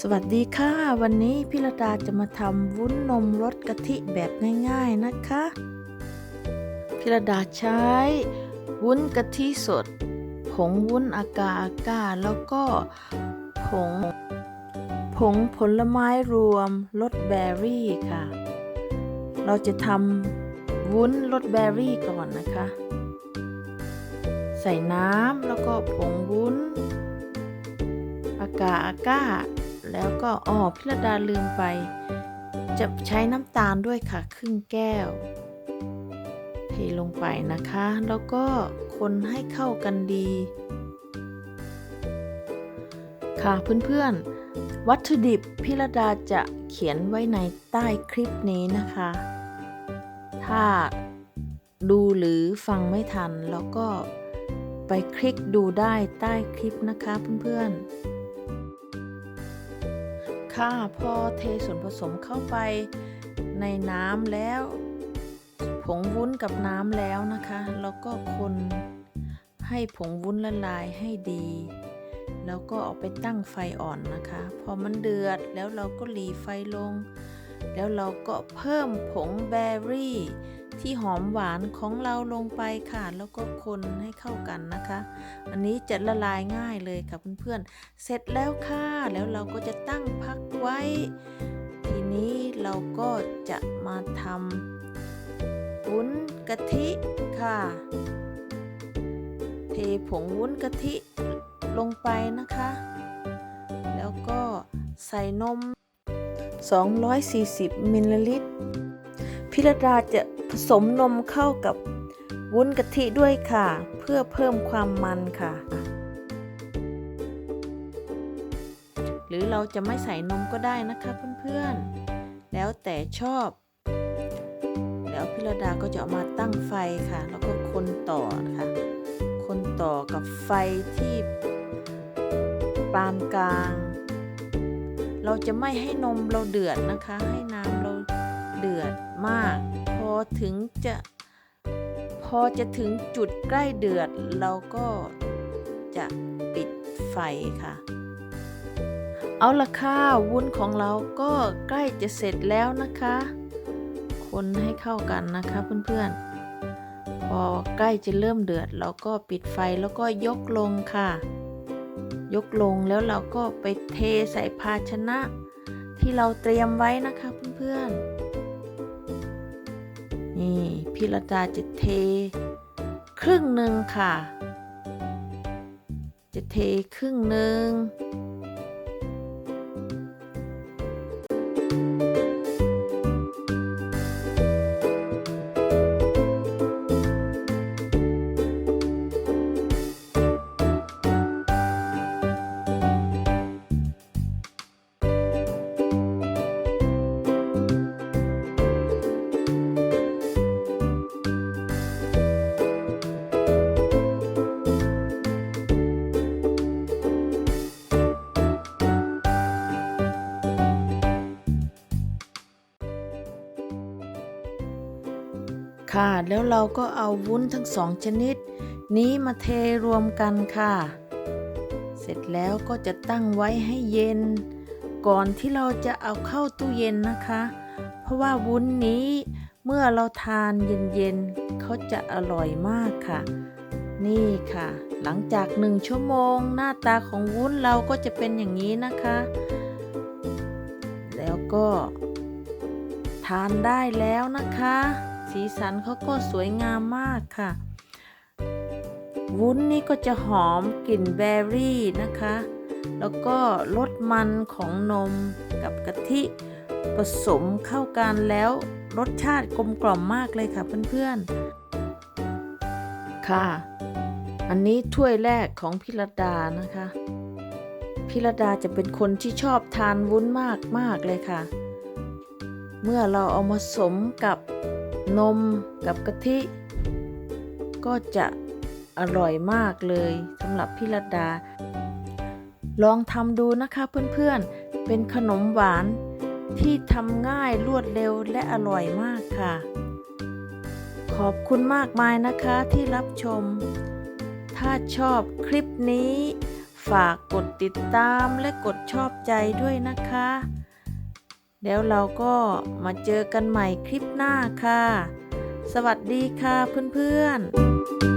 สวัสดีค่ะ วันนี้พี่ระดาจะมาทำวุ้นนมรสกะทิแบบง่ายๆนะคะพี่ระดาใช้ วุ้นกะทิสด ผงวุ้นอากาอากาแล้วก็ผง ผงผลไม้รวมรสแบร์รี่ค่ะ เราจะทำวุ้นรสแบร์รี่ก่อนนะคะ ใส่น้ำแล้วก็ผงวุ้นอากาอากา แล้วก็อ๋อพิรดาลืมไป จะใช้น้ำตาลด้วยค่ะ ครึ่งแก้ว เทลงไปนะคะ แล้วก็คนให้เข้ากันดี ค่ะเพื่อนๆ วัตถุดิบพิรดาจะเขียนไว้ในใต้คลิปนี้นะคะ ถ้าดูหรือฟังไม่ทันแล้วก็ไปคลิกดูได้ใต้คลิปนะคะเพื่อนๆ ค่ะ พอเทส่วนผสมเข้าไปในน้ำแล้ว ผงวุ้นกับน้ำแล้วนะคะ แล้วก็คนให้ผงวุ้นละลายให้ดี แล้วก็เอาไปตั้งไฟอ่อนนะคะ พอมันเดือดแล้วเราก็หลีไฟลง แล้วเราก็เพิ่มผงแบร์รี่ ที่หอมหวานของเราลงไปค่ะแล้วก็คนให้เข้ากันนะคะ อันนี้จะละลายง่ายเลยค่ะเพื่อนๆ เสร็จแล้วค่ะแล้วเราก็จะตั้งพักไว้ ทีนี้เราก็จะมาทำวุ้นกะทิค่ะ เทผงวุ้นกะทิลงไปนะคะ แล้วก็ใส่นม 240มิลลิลิตรพิรดาจะ สมนมเข้ากับวุ้นกะทิด้วยค่ะ เพื่อเพิ่มความมันค่ะ หรือเราจะไม่ใส่นมก็ได้นะคะเพื่อนๆ แล้วแต่ชอบ แล้วพิรดาก็จะเอามาตั้งไฟค่ะ แล้วก็คนต่อค่ะคนต่อกับไฟที่ปานกลาง เราจะไม่ให้นมเราเดือดนะคะ ให้น้ำเราเดือดมาก ถึงจะพอจะถึงจุดใกล้เดือด เราก็จะปิดไฟค่ะ เอาละค่ะวุ้นของเราก็ใกล้จะเสร็จแล้วนะคะ คนให้เข้ากันนะคะเพื่อนๆ พอใกล้จะเริ่มเดือด เราก็ปิดไฟแล้วก็ยกลงค่ะ ยกลงแล้วเราก็ไปเทใส่ภาชนะที่เราเตรียมไว้นะคะเพื่อนๆ นี่พี่ระดาจะเท ครึ่งหนึ่งค่ะจะเทครึ่งหนึ่ง ค่ะ แล้วเราก็เอาวุ้นทั้งสองชนิด นี้มาเทรวมกันค่ะ เสร็จแล้วก็จะตั้งไว้ให้เย็น ก่อนที่เราจะเอาเข้าตู้เย็นนะคะ เพราะว่าวุ้นนี้เมื่อเราทานเย็นๆเขาจะอร่อยมากค่ะ นี่ค่ะ หลังจากหนึ่งชั่วโมง หน้าตาของวุ้นเราก็จะเป็นอย่างนี้นะคะ แล้วก็ทานได้แล้วนะคะ สีสันเขาก็สวยงามมากค่ะ วุ้นนี่ก็จะหอมกลิ่นแบร์รี่นะคะ แล้วก็รสมันของนมกับกะทิผสมเข้ากันแล้วรสชาติกลมกล่อมมากเลยค่ะเพื่อนๆ ค่ะ อันนี้ถ้วยแรกของพิรดานะคะพิรดาจะเป็นคนที่ชอบทานวุ้นมากมากๆเลยค่ะ เมื่อเราเอามาสมกับ นมกับกะทิ ก็จะอร่อยมากเลยสำหรับพี่รัตดา ลองทำดูนะคะเพื่อนๆ เป็นขนมหวานที่ทำง่ายรวดเร็วและอร่อยมากค่ะ ขอบคุณมากมายนะคะที่รับชม ถ้าชอบคลิปนี้ ฝากกดติดตามและกดชอบใจด้วยนะคะ แล้วเราก็มาเจอกันใหม่คลิปหน้าค่ะ สวัสดีค่ะเพื่อนๆ